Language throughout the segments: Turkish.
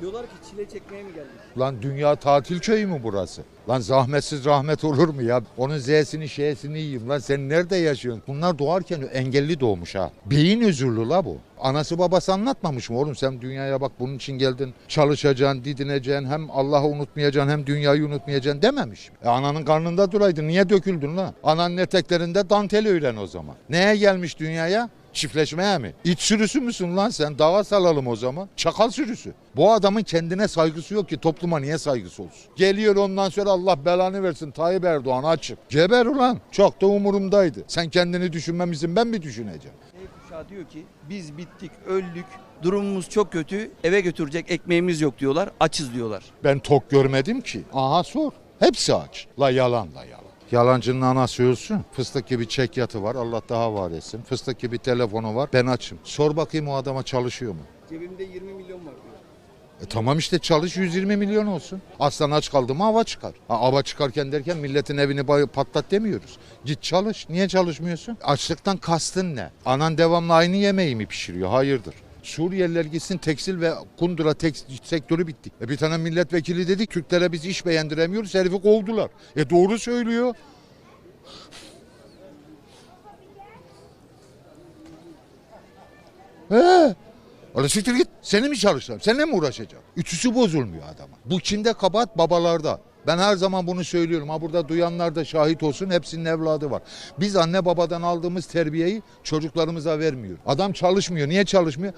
Diyorlar ki çile çekmeye mi geldik? Lan dünya tatil köyü mü burası? Lan zahmetsiz rahmet olur mu ya? Onun z'sini şeysini yiyeyim. Lan sen nerede yaşıyorsun? Bunlar doğarken engelli doğmuş ha. Beyin özürlü la bu. Anası babası anlatmamış mı oğlum sen dünyaya bak bunun için geldin çalışacaksın didineceksin hem Allah'ı unutmayacaksın hem dünyayı unutmayacaksın dememiş. mi? E ananın karnında duraydın niye döküldün lan? Ananın eteklerinde dantel öğren o zaman. Neye gelmiş dünyaya? Çiftleşmeye mi? İç sürüsü müsün lan sen? Dava salalım o zaman. Çakal sürüsü. Bu adamın kendine saygısı yok ki topluma niye saygısı olsun? Geliyor ondan sonra Allah belanı versin Tayyip Erdoğan açık. Geber ulan. Çok da umurumdaydı. Sen kendini düşünmemişsin ben mi düşüneceğim? Z kuşağı diyor ki biz bittik, öldük, durumumuz çok kötü, eve götürecek ekmeğimiz yok diyorlar, açız diyorlar. Ben tok görmedim ki. Aha sor. Hepsi aç. La yalan la yalan. Yalancının anası ölsün. Fıstık gibi çek yatı var. Allah daha var etsin. Fıstık gibi telefonu var. Ben açım. Sor bakayım o adama çalışıyor mu? Cebimde 20 milyon var diyor. E tamam işte çalış 120 milyon olsun. Aslan aç kaldı mı hava çıkar. Ha, hava çıkarken derken milletin evini bay- patlat demiyoruz. Git çalış. Niye çalışmıyorsun? Açlıktan kastın ne? Anan devamlı aynı yemeği mi pişiriyor? Hayırdır. Suriyeliler gitsin tekstil ve kundura tekstil sektörü bitti. E bir tane milletvekili dedi Türklere biz iş beğendiremiyoruz herifi kovdular. E doğru söylüyor. He. Öyle siktir git. Seni mi çalışacağım? Seninle mi uğraşacağım? Ütüsü bozulmuyor adama. Bu kimde kabahat? Babalarda. Ben her zaman bunu söylüyorum. Ha burada duyanlar da şahit olsun. Hepsinin evladı var. Biz anne babadan aldığımız terbiyeyi çocuklarımıza vermiyor. Adam çalışmıyor. Niye çalışmıyor?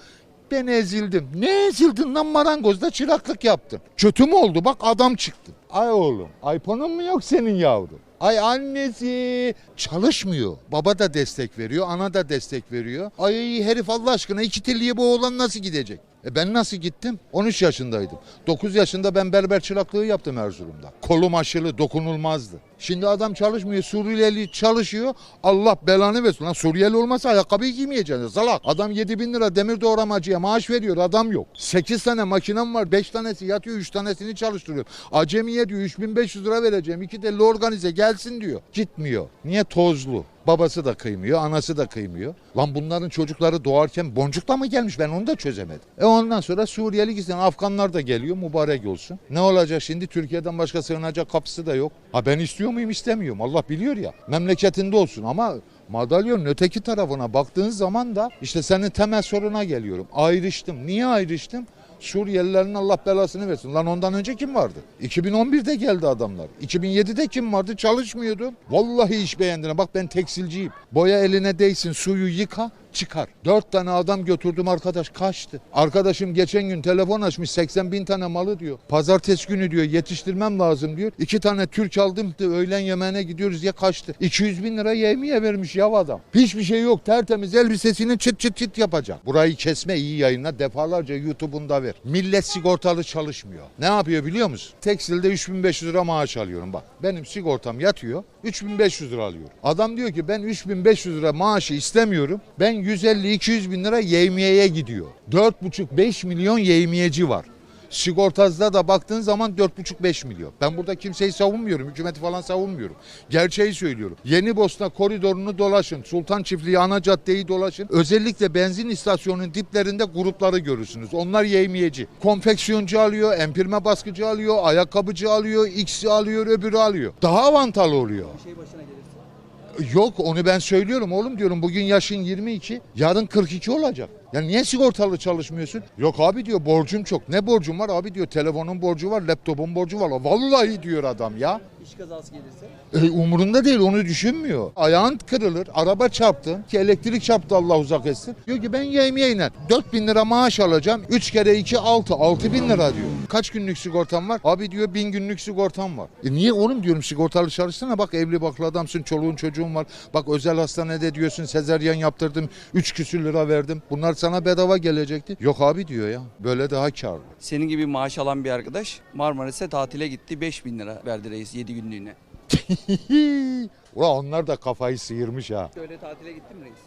Ben ezildim. Ne ezildin lan marangozda çıraklık yaptın. Kötü mü oldu? Bak adam çıktı. Ay oğlum. iPhone'un mu yok senin yavrum? Ay annesi çalışmıyor. Baba da destek veriyor, ana da destek veriyor. Ay herif Allah aşkına iki tilliye bu oğlan nasıl gidecek? E ben nasıl gittim? 13 yaşındaydım. 9 yaşında ben berber çıraklığı yaptım Erzurum'da. Kolum aşılı, dokunulmazdı. Şimdi adam çalışmıyor, Suriyeli çalışıyor. Allah belanı versin. Lan Suriyeli olmasa ayakkabıyı giymeyeceksin. Salak. Adam 7 bin lira demir doğramacıya maaş veriyor. Adam yok. 8 tane makinem var. 5 tanesi yatıyor. 3 tanesini çalıştırıyor. Acemiye diyor 3500 lira vereceğim. 2 de organize gelsin diyor. Gitmiyor. Niye? Tozlu. Babası da kıymıyor, anası da kıymıyor. Lan bunların çocukları doğarken boncukla mı gelmiş ben onu da çözemedim. E ondan sonra Suriyeli gitsin, Afganlar da geliyor mübarek olsun. Ne olacak şimdi Türkiye'den başka sığınacak kapısı da yok. Ha ben istiyor muyum istemiyorum Allah biliyor ya. Memleketinde olsun ama madalyonun öteki tarafına baktığın zaman da işte senin temel soruna geliyorum. Ayrıştım. Niye ayrıştım? Suriyelilerin Allah belasını versin. Lan ondan önce kim vardı? 2011'de geldi adamlar. 2007'de kim vardı? Çalışmıyordu. Vallahi iş beğendiğine. Bak ben tekstilciyim. Boya eline değsin, suyu yıka, çıkar. Dört tane adam götürdüm arkadaş kaçtı. Arkadaşım geçen gün telefon açmış 80 bin tane malı diyor. Pazartesi günü diyor yetiştirmem lazım diyor. İki tane Türk aldım da öğlen yemeğine gidiyoruz ya kaçtı. 200 bin lira yemeğe vermiş ya adam. Hiçbir şey yok tertemiz elbisesini çıt çıt çıt yapacak. Burayı kesme iyi yayınla defalarca YouTube'unda ver. Millet sigortalı çalışmıyor. Ne yapıyor biliyor musun? Tekstilde 3500 lira maaş alıyorum bak. Benim sigortam yatıyor 3500 lira alıyorum. Adam diyor ki ben 3500 lira maaşı istemiyorum. Ben 150-200 bin lira yevmiyeye gidiyor. 4,5-5 milyon yevmiyeci var. Sigortazda da baktığın zaman 4,5-5 milyon. Ben burada kimseyi savunmuyorum, hükümeti falan savunmuyorum. Gerçeği söylüyorum. Yeni Bosna koridorunu dolaşın, Sultan Çiftliği ana caddeyi dolaşın. Özellikle benzin istasyonunun diplerinde grupları görürsünüz. Onlar yevmiyeci. Konfeksiyoncu alıyor, empirme baskıcı alıyor, ayakkabıcı alıyor, X'i alıyor, öbürü alıyor. Daha avantalı oluyor. Bir şey başına gelirse. Yok onu ben söylüyorum oğlum diyorum bugün yaşın 22 yarın 42 olacak. Ya niye sigortalı çalışmıyorsun? Yok abi diyor borcum çok. Ne borcum var abi diyor telefonun borcu var laptopun borcu var. Vallahi diyor adam ya. İş kazası gelirse. E, umurunda değil onu düşünmüyor. Ayağın kırılır, araba çarptın ki elektrik çarptı Allah uzak etsin. Diyor ki ben yemeğine 4 bin lira maaş alacağım. 3 kere 2 6, 6 bin lira diyor. Kaç günlük sigortam var? Abi diyor bin günlük sigortam var. E niye oğlum diyorum sigortalı çalışsana bak evli baklı adamsın çoluğun çocuğun var. Bak özel hastanede diyorsun sezeryan yaptırdım 3 küsür lira verdim. Bunlar sana bedava gelecekti. Yok abi diyor ya böyle daha karlı. Senin gibi maaş alan bir arkadaş Marmaris'e tatile gitti 5000 lira verdi reis 7 günlüğüne. Ulan onlar da kafayı sıyırmış ha. Öyle tatile gittin mi reis?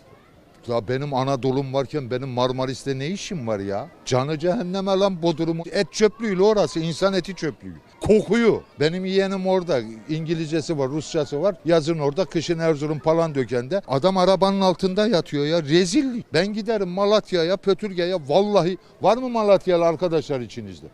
Ya benim Anadolu'm varken benim Marmaris'te ne işim var ya? Canı cehenneme lan Bodrum'u. Et çöplüğüyle orası insan eti çöplüğü. Kokuyor. Benim yeğenim orada. İngilizcesi var, Rusçası var. Yazın orada, kışın Erzurum falan dökende. Adam arabanın altında yatıyor ya. Rezillik. Ben giderim Malatya'ya, Pötürge'ye. Vallahi var mı Malatyalı arkadaşlar içinizde?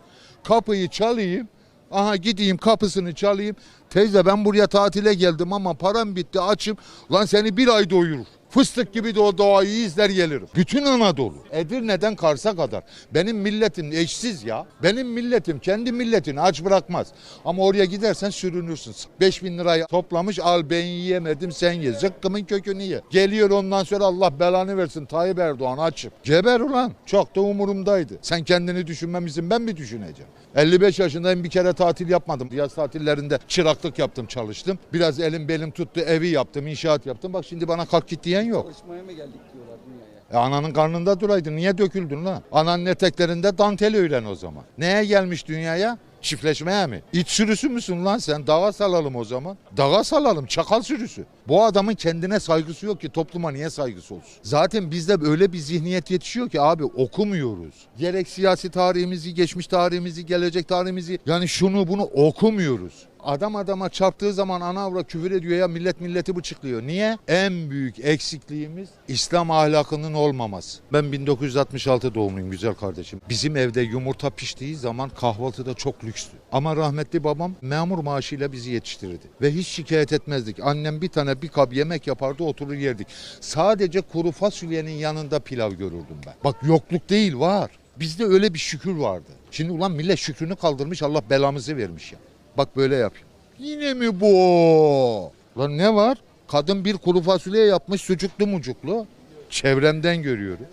Kapıyı çalayım. Aha gideyim kapısını çalayım. Teyze ben buraya tatile geldim ama param bitti açım. Lan seni bir ay doyurur. Fıstık gibi de o doğayı izler gelirim. Bütün Anadolu. Edirne'den Kars'a kadar. Benim milletim eşsiz ya. Benim milletim kendi milletini aç bırakmaz. Ama oraya gidersen sürünürsün. 5000 lirayı toplamış al ben yiyemedim sen ye. Zıkkımın kökünü ye. Geliyor ondan sonra Allah belanı versin Tayyip Erdoğan açım. Geber ulan. Çok da umurumdaydı. Sen kendini düşünmemişsin ben mi düşüneceğim? 55 yaşındayım bir kere tatil yapmadım. Yaz tatillerinde çıraklık yaptım çalıştım. Biraz elim belim tuttu evi yaptım inşaat yaptım. Bak şimdi bana kalk git diyen yok. Çalışmaya mı geldik diyorlar dünyaya. E ananın karnında duraydın. Niye döküldün lan? Ananın eteklerinde dantel öğren o zaman. Neye gelmiş dünyaya? Çiftleşmeye mi? İç sürüsü müsün lan sen? Dağa salalım o zaman. Dağa salalım. Çakal sürüsü. Bu adamın kendine saygısı yok ki topluma niye saygısı olsun? Zaten bizde öyle bir zihniyet yetişiyor ki abi okumuyoruz. Gerek siyasi tarihimizi, geçmiş tarihimizi, gelecek tarihimizi yani şunu bunu okumuyoruz. Adam adama çarptığı zaman ana avra küfür ediyor ya millet milleti bıçıklıyor. Niye? En büyük eksikliğimiz İslam ahlakının olmaması. Ben 1966 doğumluyum güzel kardeşim. Bizim evde yumurta piştiği zaman kahvaltıda çok lükstü. Ama rahmetli babam memur maaşıyla bizi yetiştirdi. Ve hiç şikayet etmezdik. Annem bir tane bir kap yemek yapardı oturur yerdik. Sadece kuru fasulyenin yanında pilav görürdüm ben. Bak yokluk değil var. Bizde öyle bir şükür vardı. Şimdi ulan millet şükrünü kaldırmış Allah belamızı vermiş ya. Bak böyle yapıyor. Yine mi bu? Lan ne var? Kadın bir kuru fasulye yapmış sucuklu mucuklu. Çevremden görüyorum.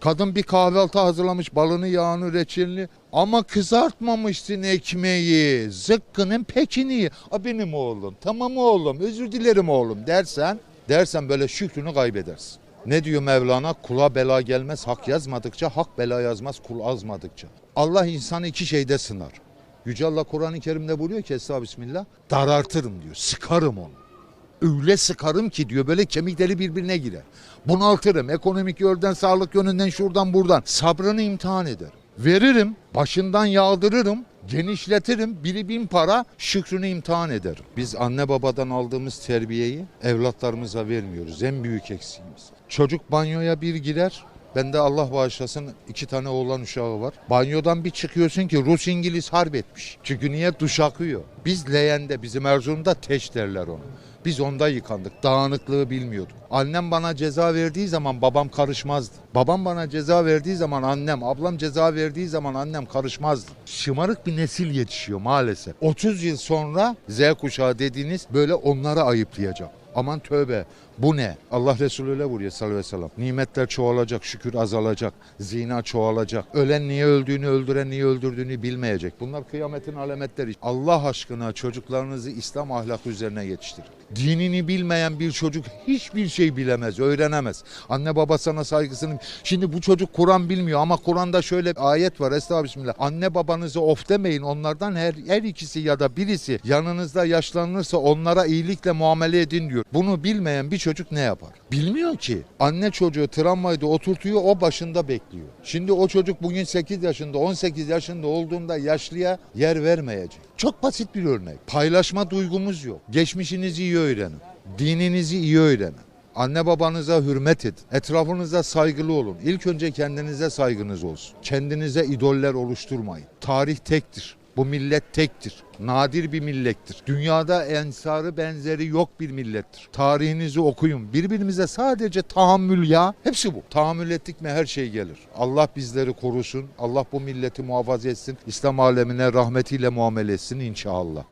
Kadın bir kahvaltı hazırlamış balını yağını reçelini ama kızartmamışsın ekmeği. Zıkkının pekini. A benim oğlum tamam oğlum özür dilerim oğlum dersen dersen böyle şükrünü kaybedersin. Ne diyor Mevlana? Kula bela gelmez hak yazmadıkça, hak bela yazmaz kul azmadıkça. Allah insanı iki şeyde sınar. Yüce Allah Kur'an-ı Kerim'de buyuruyor ki Estağ Bismillah darartırım diyor, sıkarım onu. Öyle sıkarım ki diyor böyle kemikleri birbirine girer. Bunaltırım ekonomik yönden, sağlık yönünden şuradan buradan. Sabrını imtihan ederim. Veririm, başından yağdırırım, genişletirim, biri bin para şükrünü imtihan ederim. Biz anne babadan aldığımız terbiyeyi evlatlarımıza vermiyoruz. En büyük eksiğimiz. Çocuk banyoya bir girer, Bende Allah bağışlasın iki tane oğlan uşağı var. Banyodan bir çıkıyorsun ki Rus İngiliz harp etmiş. Çünkü niye duş akıyor? Biz leğende bizim Erzurum'da teş derler onu. Biz onda yıkandık. Dağınıklığı bilmiyorduk. Annem bana ceza verdiği zaman babam karışmazdı. Babam bana ceza verdiği zaman annem, ablam ceza verdiği zaman annem karışmazdı. Şımarık bir nesil yetişiyor maalesef. 30 yıl sonra Z kuşağı dediğiniz böyle onları ayıplayacak. Aman tövbe bu ne? Allah Resulü öyle vuruyor sallallahu aleyhi ve sellem. Nimetler çoğalacak, şükür azalacak, zina çoğalacak. Ölen niye öldüğünü, öldüren niye öldürdüğünü bilmeyecek. Bunlar kıyametin alametleri. Allah aşkına çocuklarınızı İslam ahlakı üzerine yetiştirin. Dinini bilmeyen bir çocuk hiçbir şey bilemez, öğrenemez. Anne baba sana saygısını... Şimdi bu çocuk Kur'an bilmiyor ama Kur'an'da şöyle ayet var. Estağfirullah. Anne babanızı of demeyin. Onlardan her, her ikisi ya da birisi yanınızda yaşlanırsa onlara iyilikle muamele edin diyor. Bunu bilmeyen bir çocuk ne yapar? Bilmiyor ki. Anne çocuğu tramvayda oturtuyor o başında bekliyor. Şimdi o çocuk bugün 8 yaşında 18 yaşında olduğunda yaşlıya yer vermeyecek. Çok basit bir örnek. Paylaşma duygumuz yok. Geçmişinizi iyi öğrenin. Dininizi iyi öğrenin. Anne babanıza hürmet edin. Etrafınıza saygılı olun. İlk önce kendinize saygınız olsun. Kendinize idoller oluşturmayın. Tarih tektir. Bu millet tektir. Nadir bir millettir. Dünyada ensarı benzeri yok bir millettir. Tarihinizi okuyun. Birbirimize sadece tahammül ya. Hepsi bu. Tahammül ettik mi her şey gelir. Allah bizleri korusun. Allah bu milleti muhafaza etsin. İslam alemine rahmetiyle muamele etsin inşallah.